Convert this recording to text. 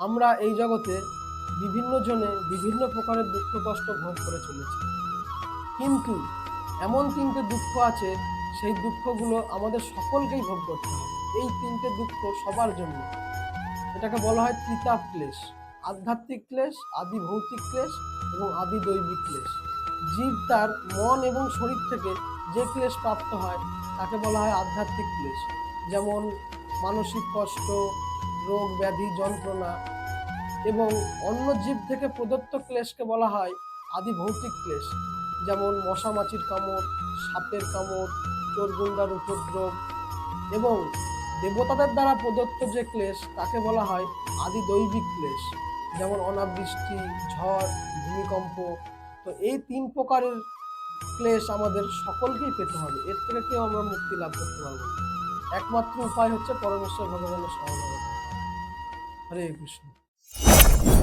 আমরা এই জগতে বিভিন্ন জনে বিভিন্ন প্রকারের দুঃখ, কষ্ট ভোগ করে চলেছি। কিন্তু এমন তিনটে দুঃখ আছে, সেই দুঃখগুলো আমাদের সকলকেই ভোগ করতে হবে। এই তিনটে দুঃখ সবার জন্য। এটাকে বলা হয় ত্রিতাপ ক্লেশ। আধ্যাত্মিক ক্লেশ, আদি ভৌতিক ক্লেশ এবং আদি দৈবিক ক্লেশ। জীব তার মন এবং শরীর থেকে যে ক্লেশ প্রাপ্ত হয়, তাকে বলা হয় আধ্যাত্মিক ক্লেশ। যেমন মানসিক কষ্ট রোগ ব্যাধি যন্ত্রণা এবং অন্য জীব থেকে প্রদত্ত ক্লেশকে বলা হয় আদি ভৌতিক ক্লেশ। যেমন মশা মাছির কামড়, সাপের কামড়, চোরগুন্ডার উপদ্রব এবং দেবতাদের দ্বারা প্রদত্ত যে ক্লেশ, তাকে বলা হয় আদি দৈবিক ক্লেশ। যেমন অনাবৃষ্টি, ঝড়, ভূমিকম্প। তো এই তিন প্রকারের ক্লেশ আমাদের সকলকেই পেতে হবে। এর থেকে কেউ আমরা মুক্তি লাভ করতে পারব একমাত্র উপায় হচ্ছে পরমেশ্বর ভগবানের সহযোগিতা Hare Krishna.